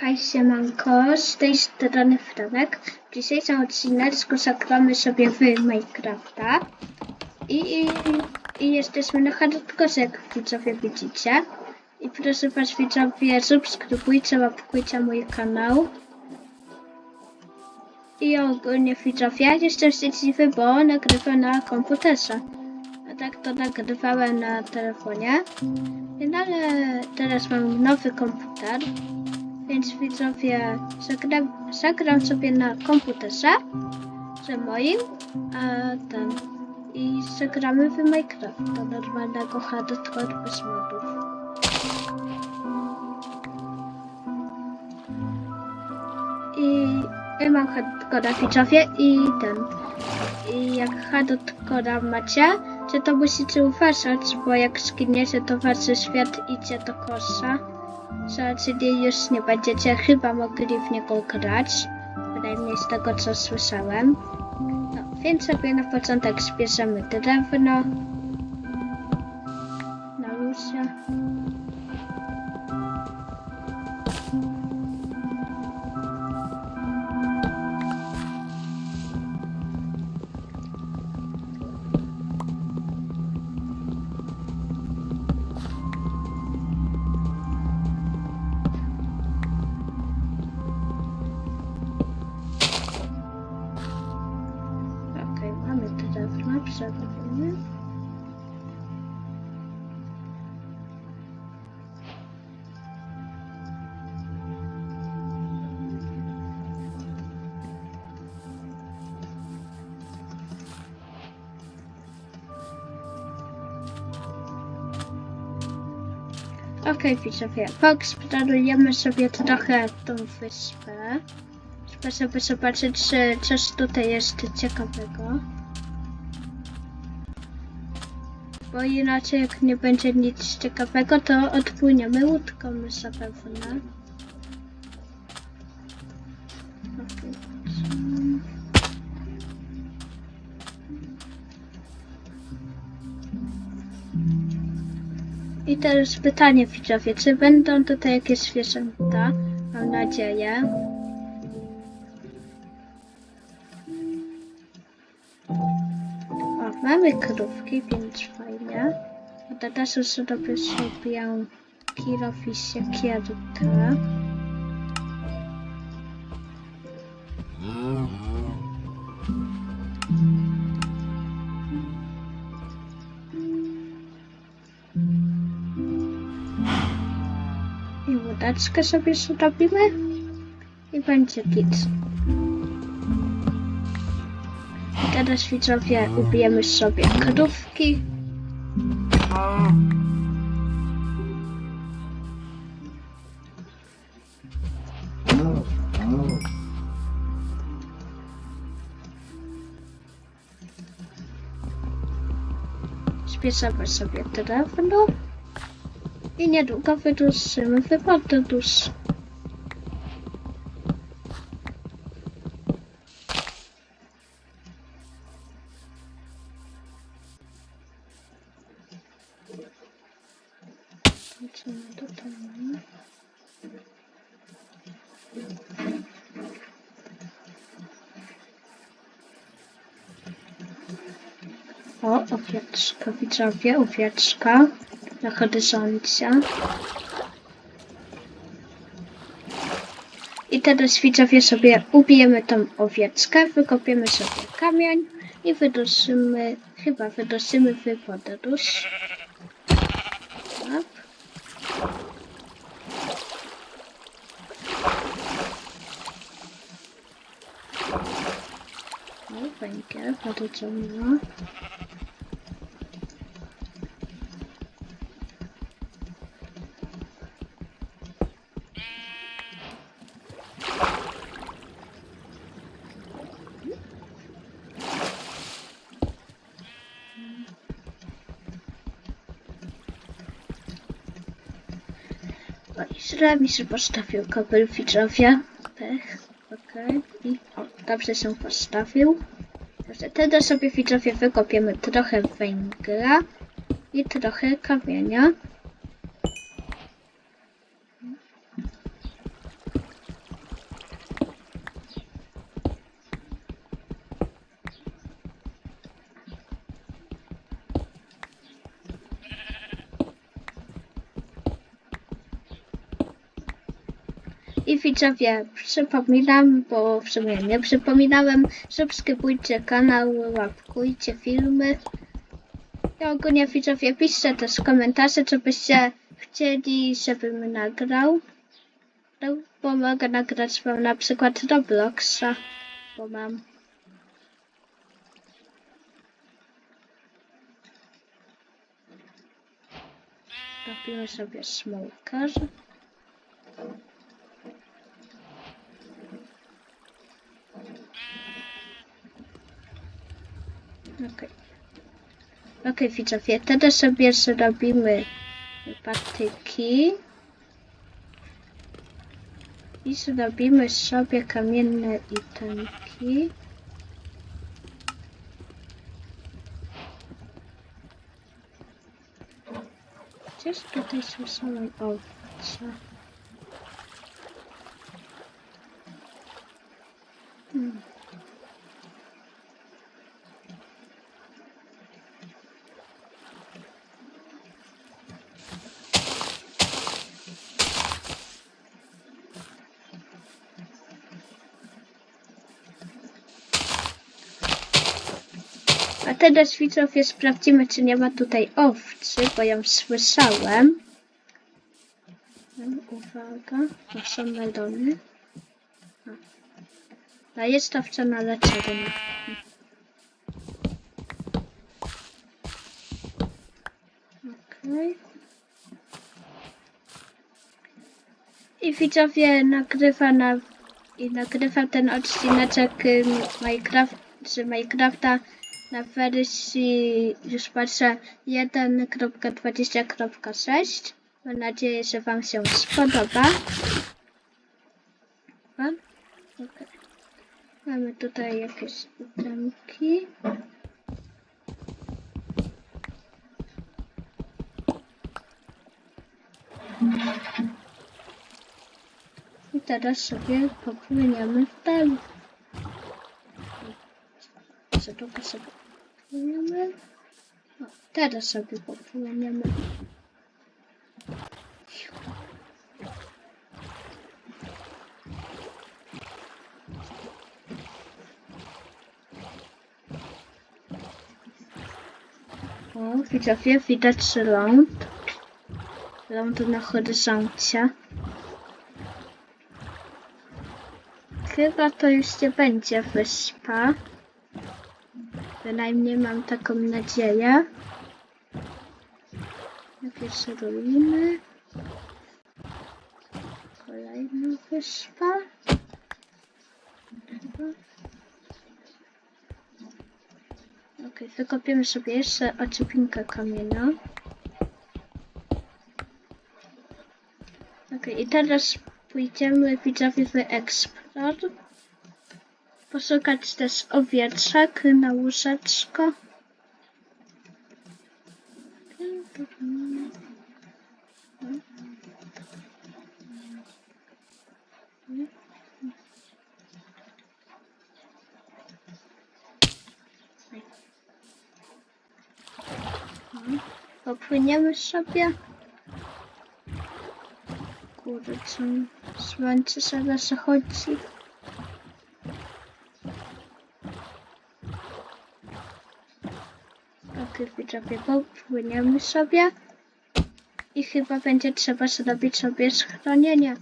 Hej siemanko, z tej strony Franek. W dzisiejszym odcineczku zagramy sobie w Minecrafta. I, i, i jesteśmy na hardkorze, jak widzowie widzicie. I proszę was widzowie, subskrybujcie, łapkujcie mój kanał. I ogólnie widzowie, jestem szczęśliwy, bo nagrywam na komputerze. A tak to nagrywałem na telefonie. No ale teraz mam nowy komputer. Więc widzowie, zagram, zagram sobie na komputerze, że moim, a ten, i zagramy w Minecrafta, normalnego hardcore bez modów. I ja mam hardcora widzowie i ten, i jak hardcora macie, to to musicie uważać, bo jak skiniecie to wasz świat idzie do kosza czyli już nie będziecie chyba mogli w niego grać, przynajmniej z tego co słyszałem. No, więc sobie na początek zbierzemy drewno Okej, widzowie, poeksplorujemy sobie trochę tą wyspę. Trzeba sobie zobaczyć, czy coś tutaj jest ciekawego. Bo inaczej, jak nie będzie nic ciekawego, to odpłyniemy łódką zapewne. I teraz pytanie widzowie, czy będą tutaj jakieś zwierzęta? Mam nadzieję. O, mamy krówki, więc fajnie. A teraz już zrobię sobie kilof i siekierkę. Łódeczkę sobie zrobimy. I będzie git. Teraz widzowie ubijemy sobie krówki. Zbierzemy sobie drewno. I niedługo wyruszymy w podróż. Co my tutaj mamy? O, owieczka, widzowie, owieczka na horyzoncie. I teraz widzowie sobie ubijemy tą owieczkę, wykopiemy sobie kamień i wyruszymy, chyba wyruszymy w podróż. Tak. O, węgiel, bardzo ciemno. O, i źle mi się postawił kabel widzowie. Pech. Okej. I o, dobrze się postawił. Dobrze, teraz sobie widzowie wykopiemy trochę węgla i trochę kamienia. I widzowie, przypominam, bo w sumie nie przypominałem, subskrybujcie kanał, łapkujcie filmy. I ogólnie widzowie, piszcie też komentarze, co byście chcieli, żebym nagrał. No, bo mogę nagrać wam na przykład Robloxa, bo mam. Robimy sobie smoker. Okej. Okej, widzowie, teraz sobie zrobimy patyki. I zrobimy sobie kamienne itemki. Gdzieś tutaj słyszałem owce. Teraz widzowie sprawdzimy, czy nie ma tutaj owcy, bo ją słyszałem. Uwaga, to są melony. A. Jest owca na leczenie. Okej. I widzowie nagrywa na i nagrywa ten odcineczek ym, Minecraft, z Minecrafta na wersji już patrzę 1.20.6. Mam nadzieję, że Wam się spodoba. Mamy tutaj jakieś itemki. I teraz sobie popłyniemy w dal. Co tylko sobie popłyniemy. Teraz sobie popłyniemy. O, widzowie, widać ląd. Ląd na horyzoncie. Chyba to już nie będzie wyspa. Bynajmniej mam taką nadzieję. Jakieś ruiny. Kolejna wyspa. Ok, wykopiemy sobie jeszcze oczepinkę kamienia. Ok, i teraz pójdziemy widzowie w Explore. Poszukać też owieczek na łóżeczko. Popłyniemy sobie. Kurczę, słońce sobie zachodzi. Tak, widzowie, popłyniemy sobie. I chyba będzie trzeba zrobić sobie schronienie,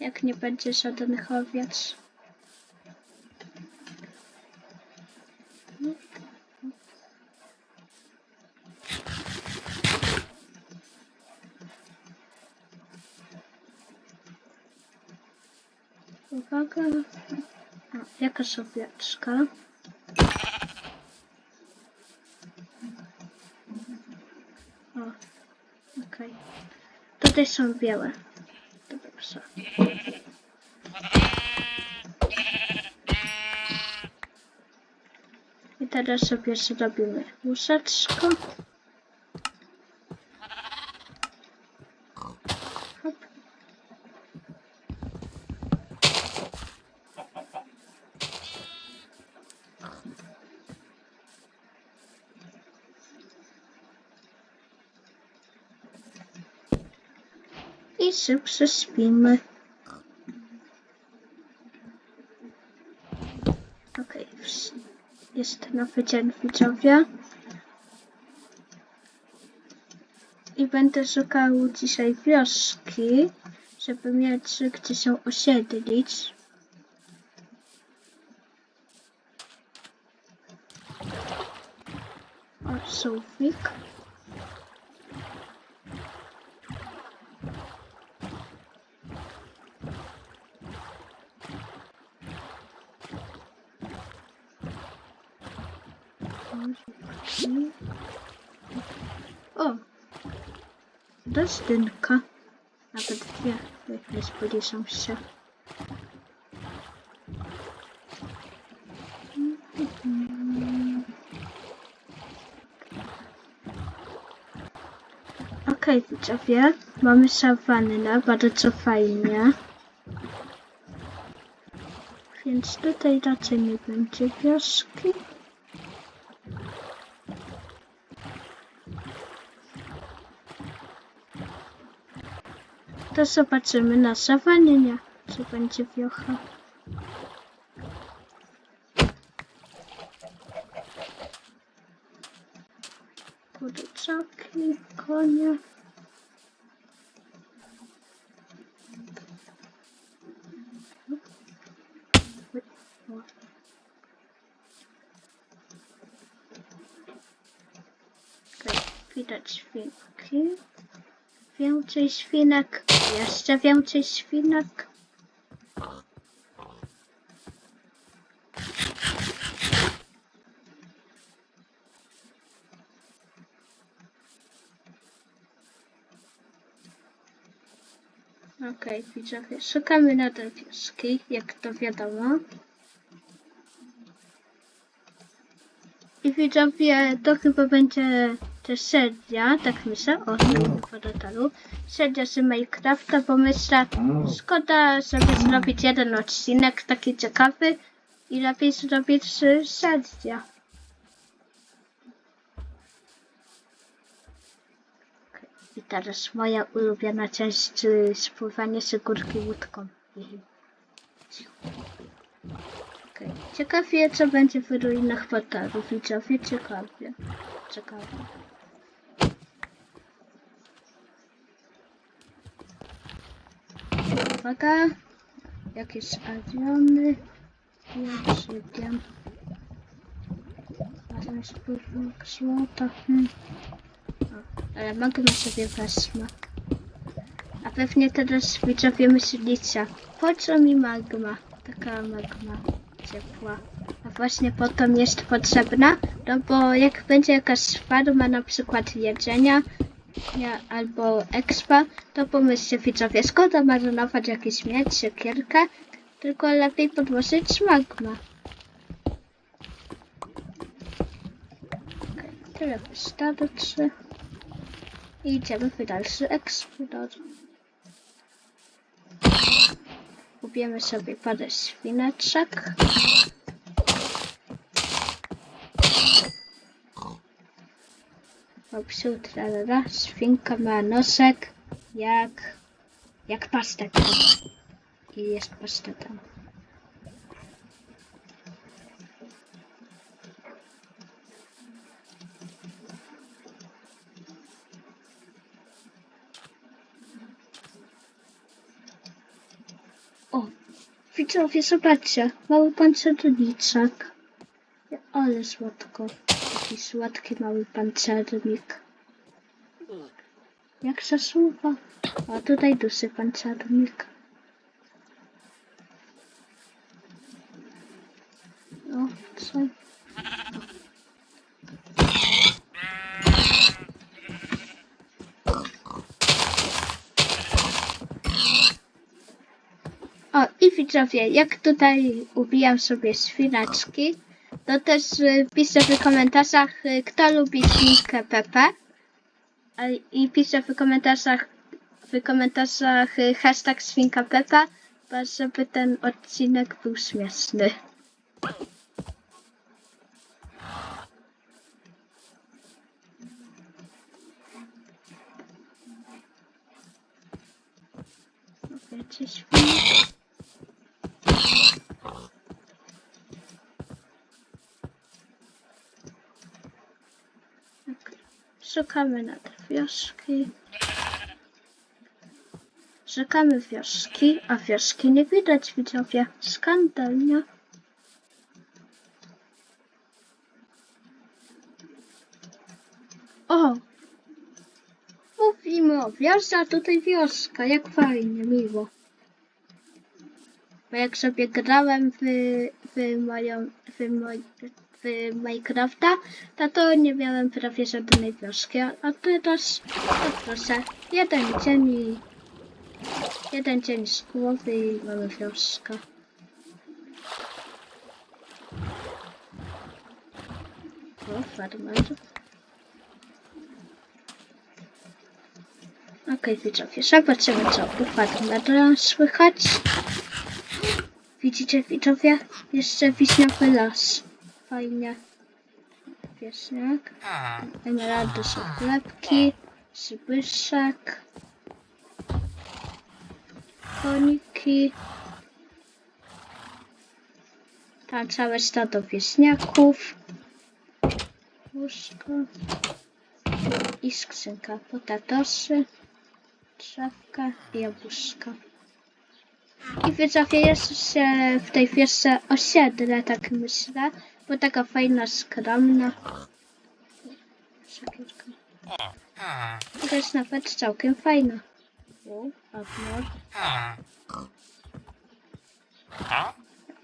jak nie będzie żadnych owiec. Uwaga. O, jakaś owieczka. O, okej. Tutaj są białe. To dobrze. I teraz sobie zrobimy łóżeczko. i się prześpimy. Okej, okay, jest nowy dzień. I będę szukał dzisiaj wioski, żeby mieć gdzie się osiedlić. Odsłowik. O! Dostynka. Nawet dwie. Jak nie spodziewam się. Okej, widzowie. Mamy sawannę, bardzo fajnie. Więc tutaj raczej nie będzie wioski. To zobaczymy na sawannie, nie? Czy będzie wiocha. Kurczaki, konie. Widać świnki. Więcej świnek. Jeszcze więcej świnek. Okej, widzowie, szukamy nadal wioski, jak to wiadomo. I widzowie, to chyba będzie też seria, tak myślę, o, kwadratalu. Seria z Minecrafta, bo myślę, szkoda, żeby zrobić jeden odcinek taki ciekawy i lepiej zrobić seria. I teraz moja ulubiona część, y, spływanie z górki łódką. Okej. Ciekawie, co będzie w ruinach portalu, widzowie, ciekawie. Ciekawie. Uwaga, jakieś awiony, ja szybkiem. A tam spływnik złota, hmm. O, ale magma sobie wezmę. A pewnie teraz widzowie myślicie, po co mi magma? Taka magma ciepła. Właśnie po to jest potrzebna, no bo jak będzie jakaś farma na przykład jedzenia nie, albo expa, to pomyślcie widzowie, szkoda marnować jakiś miecz, siekierkę, tylko lepiej podłożyć magma. Okej, tyle wystarczy. I idziemy w dalszy eksplor. Kupimy sobie parę świneczek. Popsuł tralala, świnka ma nosek jak, jak pastet. I jest pastetem. O, widzowie, zobaczcie, mały pancerniczek. Ale słodko. Taki słodki mały pancernik. Jak zasuwa. A tutaj duży pancernik. O, co? O, i widzowie, jak tutaj ubijam sobie świnaczki, to też y, piszę w komentarzach, y, kto lubi świnkę Pepe. I piszę w komentarzach, w komentarzach y, hashtag świnka Pepa, żeby ten odcinek był śmieszny. Wiecie, świnki. Szukamy na te wioski. Szukamy wioski, a wioski nie widać widzowie. Skandalnie. O! Mówimy o wiosce, a tutaj wioska. Jak fajnie, miło. Bo jak sobie grałem w, w moją, w, moj, w Minecrafta, to to nie miałem prawie żadnej wioski, a teraz, to proszę, jeden dzień i jeden dzień z głowy i mamy wioskę. O, farmer. Okej, widzowie, zobaczymy co u farmera słychać. Widzicie widzowie? Jeszcze wiśniowy las. Fajnie. Wieśniak. Emeraldy są chlebki. Zbyszek. Koniki. Tam całe stado wieśniaków. Łóżko. I skrzynka. Potatosy. Drzewka i jabłuszka. I widzowie jest się w tej wiosce osiedle, tak myślę, bo taka fajna, skromna. Szakierka. To jest nawet całkiem fajna.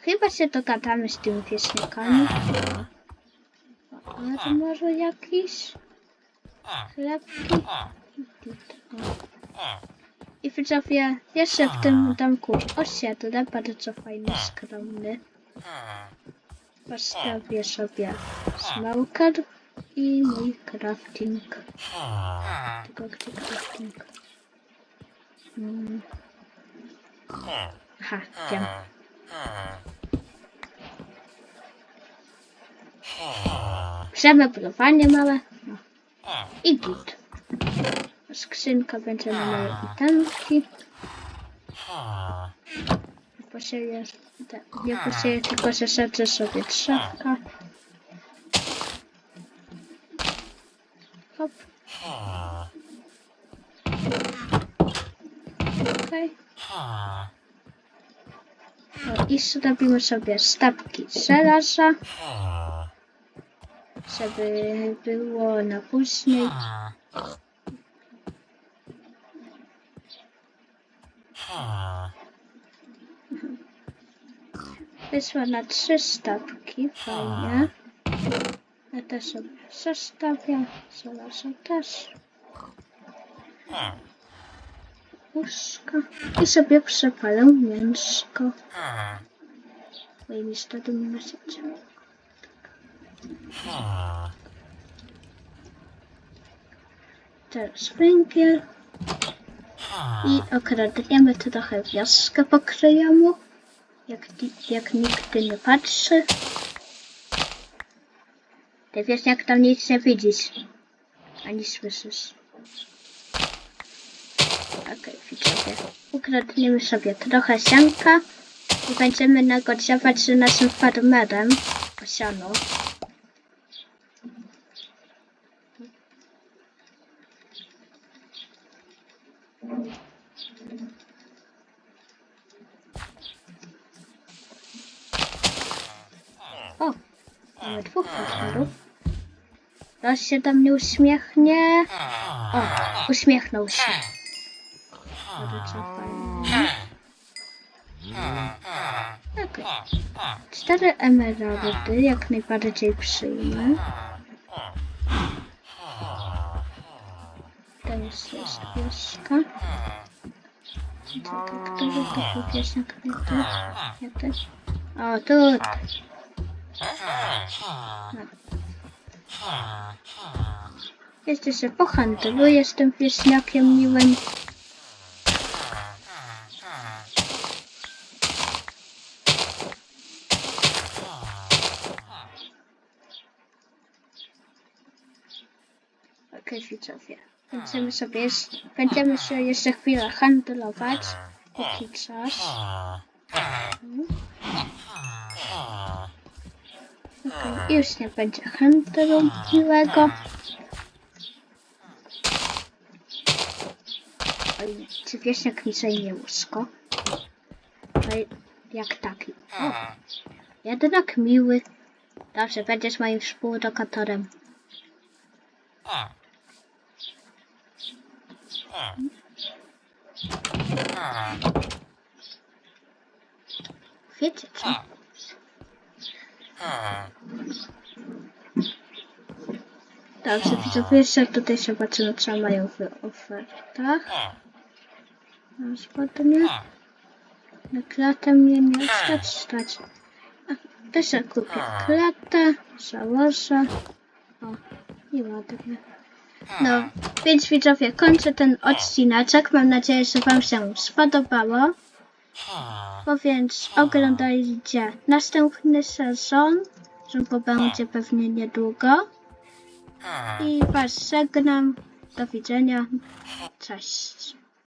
Chyba się dogadamy z tymi wieśniakami. A może jakiś chlebki? I widzowie, jeszcze w tym domku osiedle, bardzo fajny, skromny. Postawię sobie smoker i mój crafting. Tylko gdzie crafting? Hmm. Aha, wiem. Przemeblowanie małe. No. I git. Skrzynka będzie na moje itemki. Posieję, te- nie posieję, tylko zasadzę sobie drzewka. Hop. Okej. No i zrobimy sobie stawki żelaza, żeby było na później. Wyszła na trzy stawki, fajnie. Ja też sobie zostawię, żelazo też. Łóżko. I sobie przepalę mięsko. Moimi stadymi narzędziami. Teraz węgiel. I okradniemy trochę wioskę pokryjomu. Jak, jak nigdy nie patrzy. Ty wiesz jak tam nic nie widzisz. Ani słyszysz. Okej, widzowie. Ukradniemy sobie trochę sianka i będziemy negocjować z naszym farmerem o siano. O, mamy dwóch farmerów. Raz się do mnie uśmiechnie. O, uśmiechnął się. Okej. Cztery emeraldy jak najbardziej przyjmę. To jest, jest wioska. Piosenkę? Nie to. Nie to. O, tutaj. No. Jeszcze się pohandluję, jestem wieśniakiem miłym. Okej, widzowie. Będziemy sobie jeszcze, będziemy się jeszcze chwilę handlować. Póki czas. Mhm. Już nie będzie hunteru miłego. Oj, czy wiesz jak mi zajmie łóżko? Oj, jak taki. O, jednak miły. Dobrze, będziesz moim współlokatorem. Wiecie co? Dobrze, widzowie, jeszcze tutaj zobaczymy, co mają w ofertach. No, spodnie. Na klatę mnie nie stać, stać. A, też sobie kupię klatę, założę. O, i ładnie. No, więc widzowie, kończę ten odcineczek. Mam nadzieję, że Wam się spodobało. Bo więc oglądajcie następny sezon, bo będzie pewnie niedługo. I Was żegnam. Do widzenia. Cześć.